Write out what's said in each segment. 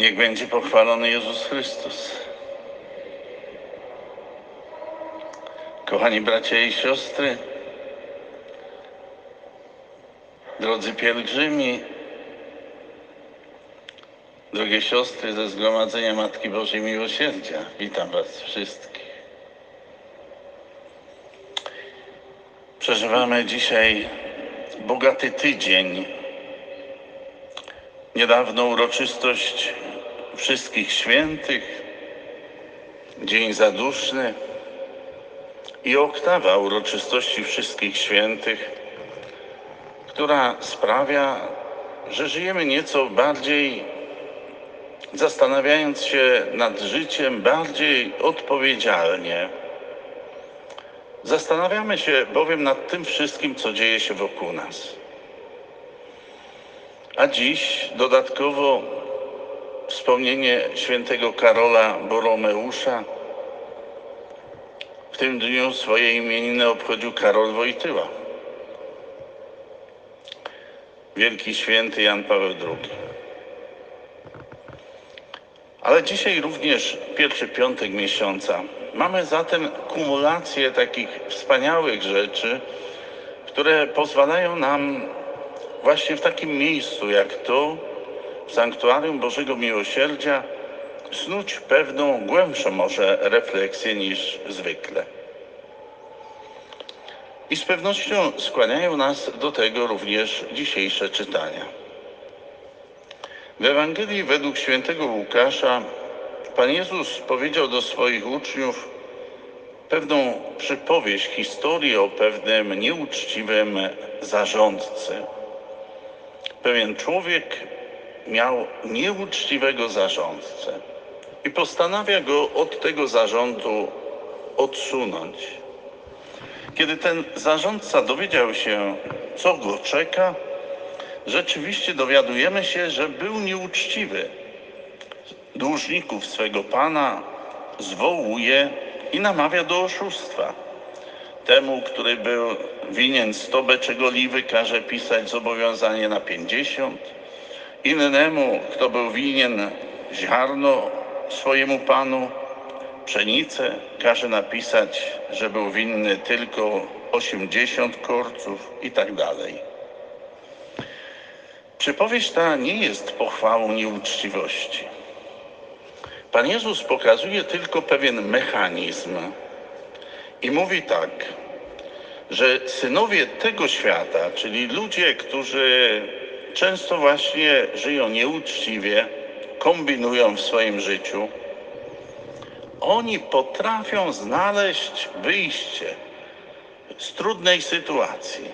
Niech będzie pochwalony Jezus Chrystus. Kochani bracia i siostry, drodzy pielgrzymi, drogie siostry ze Zgromadzenia Matki Bożej Miłosierdzia, witam Was wszystkich. Przeżywamy dzisiaj bogaty tydzień. Niedawno uroczystość Wszystkich Świętych, Dzień Zaduszny i oktawa uroczystości Wszystkich Świętych, która sprawia, że żyjemy nieco bardziej, zastanawiając się nad życiem bardziej odpowiedzialnie. Zastanawiamy się bowiem nad tym wszystkim, co dzieje się wokół nas. A dziś dodatkowo wspomnienie świętego Karola Boromeusza. W tym dniu swoje imieniny obchodził Karol Wojtyła. Wielki święty Jan Paweł II. Ale dzisiaj również pierwszy piątek miesiąca. Mamy zatem kumulację takich wspaniałych rzeczy, które pozwalają nam właśnie w takim miejscu jak w Sanktuarium Bożego Miłosierdzia, snuć pewną głębszą może refleksję niż zwykle. I z pewnością skłaniają nas do tego również dzisiejsze czytania. W Ewangelii według świętego Łukasza Pan Jezus powiedział do swoich uczniów pewną przypowieść, historię o pewnym nieuczciwym zarządcy. Pewien człowiek miał nieuczciwego zarządcę i postanawia go od tego zarządu odsunąć. Kiedy ten zarządca dowiedział się, co go czeka, rzeczywiście dowiadujemy się, że był nieuczciwy. Dłużników swego pana zwołuje i namawia do oszustwa. Temu, który był winien 100 beczek oliwy, każe pisać zobowiązanie na 50. Innemu, kto był winien ziarno swojemu panu, pszenicę, każe napisać, że był winny tylko 80 korców i tak dalej. Przypowieść ta nie jest pochwałą nieuczciwości. Pan Jezus pokazuje tylko pewien mechanizm i mówi tak, że synowie tego świata, czyli ludzie, którzy często właśnie żyją nieuczciwie, kombinują w swoim życiu, oni potrafią znaleźć wyjście z trudnej sytuacji.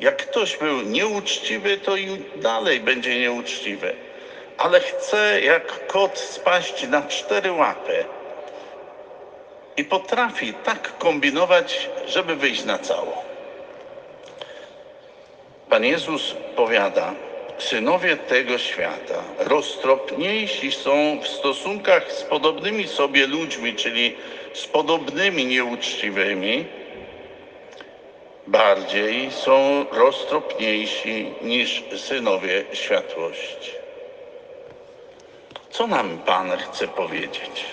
Jak ktoś był nieuczciwy, to i dalej będzie nieuczciwy, ale chce jak kot spaść na cztery łapy i potrafi tak kombinować, żeby wyjść na cało. Pan Jezus powiada, synowie tego świata roztropniejsi są w stosunkach z podobnymi sobie ludźmi, czyli z podobnymi nieuczciwymi, bardziej są roztropniejsi niż synowie światłości. Co nam Pan chce powiedzieć?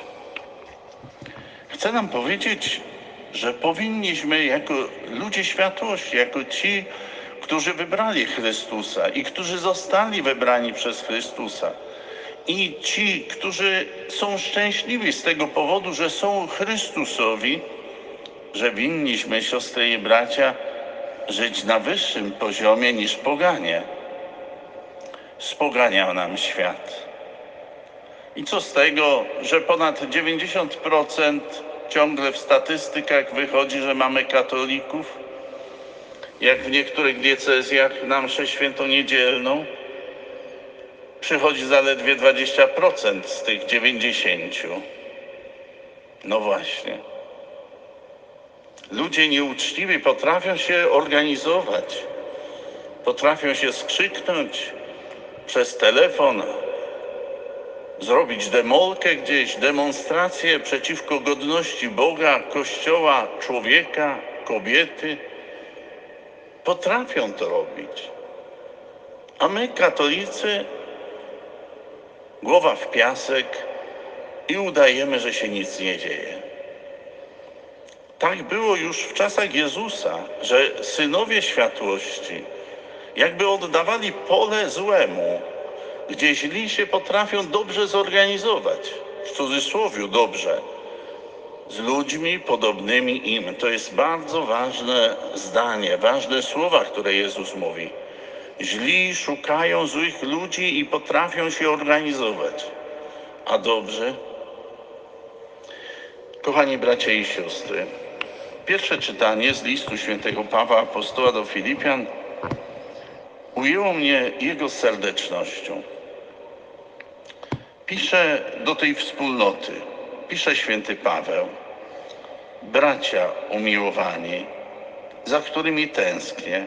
Chce nam powiedzieć, że powinniśmy jako ludzie światłości, jako ci, którzy wybrali Chrystusa i którzy zostali wybrani przez Chrystusa, i ci, którzy są szczęśliwi z tego powodu, że są Chrystusowi, że winniśmy, siostry i bracia, żyć na wyższym poziomie niż poganie. Spoganiał nam świat. I co z tego, że ponad 90% ciągle w statystykach wychodzi, że mamy katolików? Jak w niektórych diecezjach na mszę świętoniedzielną przychodzi zaledwie 20% z tych 90. No właśnie. Ludzie nieuczciwi potrafią się organizować, potrafią się skrzyknąć przez telefon, zrobić demolkę gdzieś, demonstrację przeciwko godności Boga, Kościoła, człowieka, kobiety. Potrafią to robić. A my, katolicy, głowa w piasek i udajemy, że się nic nie dzieje. Tak było już w czasach Jezusa, że synowie światłości jakby oddawali pole złemu, gdzie źli się potrafią dobrze zorganizować, w cudzysłowie dobrze, z ludźmi podobnymi im. To jest bardzo ważne zdanie, ważne słowa, które Jezus mówi. Źli szukają złych ludzi i potrafią się organizować, a dobrzy. Kochani bracia i siostry, pierwsze czytanie z listu świętego Pawła Apostoła do Filipian ujęło mnie jego serdecznością. Pisze do tej wspólnoty, pisze święty Paweł, bracia umiłowani, za którymi tęsknię,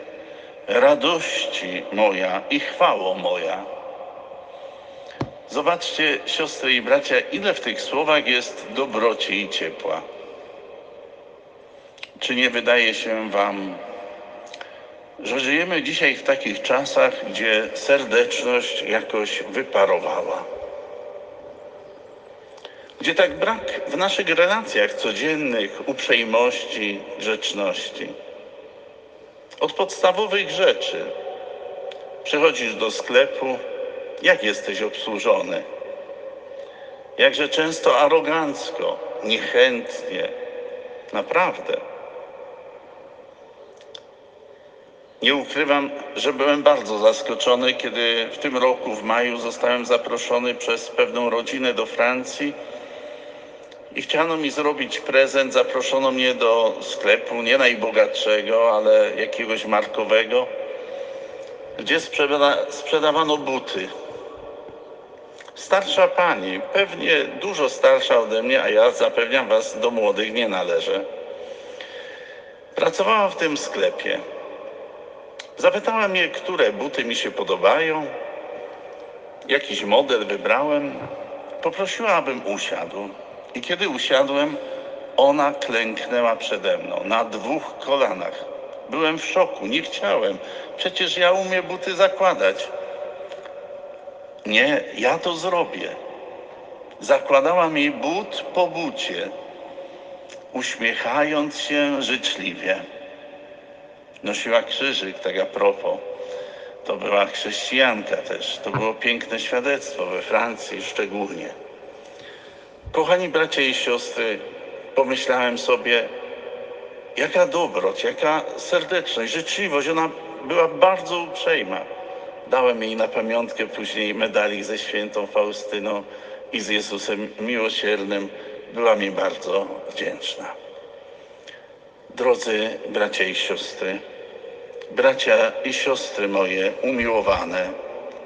radości moja i chwało moja. Zobaczcie, siostry i bracia, ile w tych słowach jest dobroci i ciepła. Czy nie wydaje się Wam, że żyjemy dzisiaj w takich czasach, gdzie serdeczność jakoś wyparowała? Gdzie tak brak w naszych relacjach codziennych uprzejmości, grzeczności? Od podstawowych rzeczy. Przychodzisz do sklepu, jak jesteś obsłużony? Jakże często arogancko, niechętnie. Naprawdę. Nie ukrywam, że byłem bardzo zaskoczony, kiedy w tym roku, w maju, zostałem zaproszony przez pewną rodzinę do Francji i chciano mi zrobić prezent. Zaproszono mnie do sklepu, nie najbogatszego, ale jakiegoś markowego, gdzie sprzeda sprzedawano buty. Starsza pani, pewnie dużo starsza ode mnie, a ja zapewniam Was, do młodych nie należę. Pracowała w tym sklepie. Zapytała mnie, które buty mi się podobają. Jakiś model wybrałem. Poprosiła, abym usiadł. I kiedy usiadłem, ona klęknęła przede mną na dwóch kolanach. Byłem w szoku, nie chciałem. Przecież ja umiem buty zakładać. Nie, ja to zrobię. Zakładała mi but po bucie, uśmiechając się życzliwie. Nosiła krzyżyk, tak a propos. To była chrześcijanka też. To było piękne świadectwo we Francji szczególnie. Kochani bracia i siostry, pomyślałem sobie, jaka dobroć, jaka serdeczność, życzliwość. Ona była bardzo uprzejma. Dałem jej na pamiątkę później medalik ze świętą Faustyną i z Jezusem miłosiernym. Była mi bardzo wdzięczna. Drodzy bracia i siostry, bracia i siostry moje umiłowane,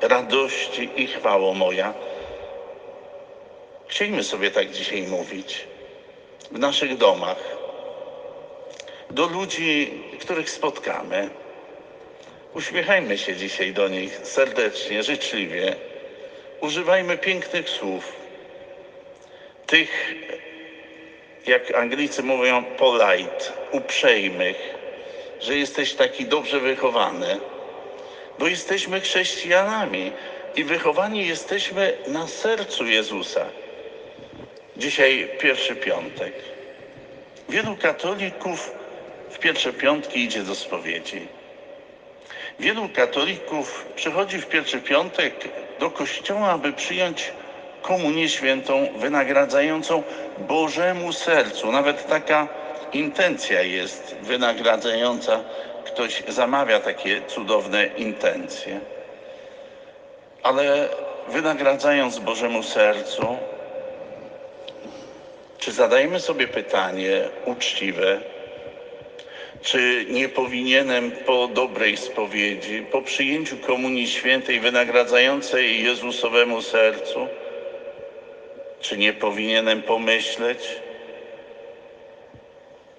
radości i chwało moja, chcieliśmy sobie tak dzisiaj mówić w naszych domach, do ludzi, których spotkamy. Uśmiechajmy się dzisiaj do nich serdecznie, życzliwie. Używajmy pięknych słów. Tych, jak Anglicy mówią, polite, uprzejmych, że jesteś taki dobrze wychowany, bo jesteśmy chrześcijanami i wychowani jesteśmy na sercu Jezusa. Dzisiaj pierwszy piątek. Wielu katolików w pierwsze piątki idzie do spowiedzi. Wielu katolików przychodzi w pierwszy piątek do kościoła, aby przyjąć komunię świętą wynagradzającą Bożemu sercu. Nawet taka intencja jest wynagradzająca. Ktoś zamawia takie cudowne intencje. Ale wynagradzając Bożemu sercu, czy zadajmy sobie pytanie uczciwe, czy nie powinienem po dobrej spowiedzi, po przyjęciu Komunii Świętej wynagradzającej Jezusowemu sercu, czy nie powinienem pomyśleć,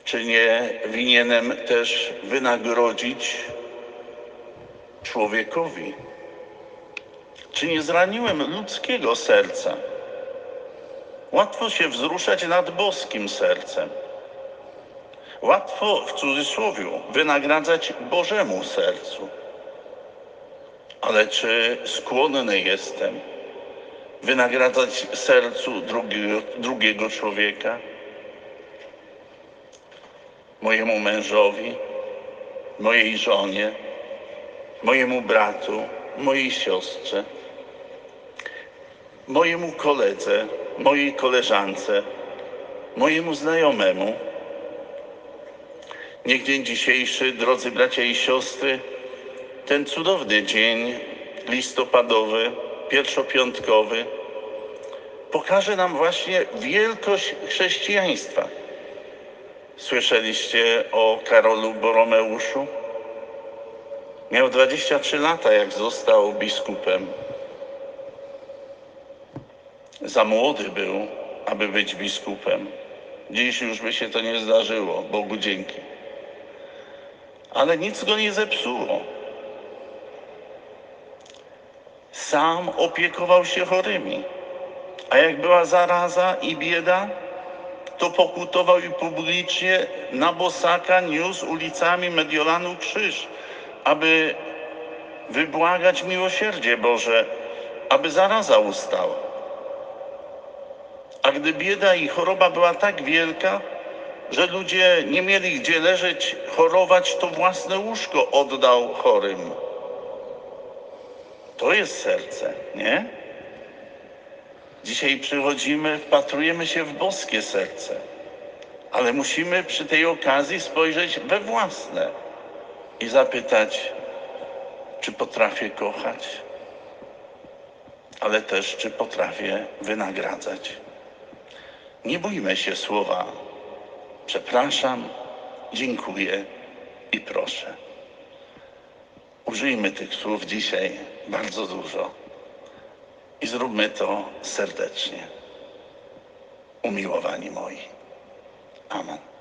czy nie winienem też wynagrodzić człowiekowi? Czy nie zraniłem ludzkiego serca? Łatwo się wzruszać nad boskim sercem. Łatwo w cudzysłowie wynagradzać Bożemu sercu. Ale czy skłonny jestem wynagradzać sercu drugiego, drugiego człowieka, mojemu mężowi, mojej żonie, mojemu bratu, mojej siostrze, mojemu koledze, mojej koleżance, mojemu znajomemu. Niech dzień dzisiejszy, drodzy bracia i siostry, ten cudowny dzień listopadowy, pierwszopiątkowy, pokaże nam właśnie wielkość chrześcijaństwa. Słyszeliście o Karolu Boromeuszu? Miał 23 lata, jak został biskupem. Za młody był, aby być biskupem. Dziś już by się to nie zdarzyło, Bogu dzięki. Ale nic go nie zepsuło. Sam opiekował się chorymi, a jak była zaraza i bieda, to pokutował i publicznie na bosaka niósł ulicami Mediolanu krzyż, aby wybłagać miłosierdzie Boże, aby zaraza ustała. A gdy bieda i choroba była tak wielka, że ludzie nie mieli gdzie leżeć, chorować, to własne łóżko oddał chorym. To jest serce, nie? Dzisiaj przychodzimy, wpatrujemy się w boskie serce, ale musimy przy tej okazji spojrzeć we własne i zapytać, czy potrafię kochać, ale też, czy potrafię wynagradzać. Nie bójmy się słowa przepraszam, dziękuję i proszę. Użyjmy tych słów dzisiaj bardzo dużo i zróbmy to serdecznie. Umiłowani moi. Amen.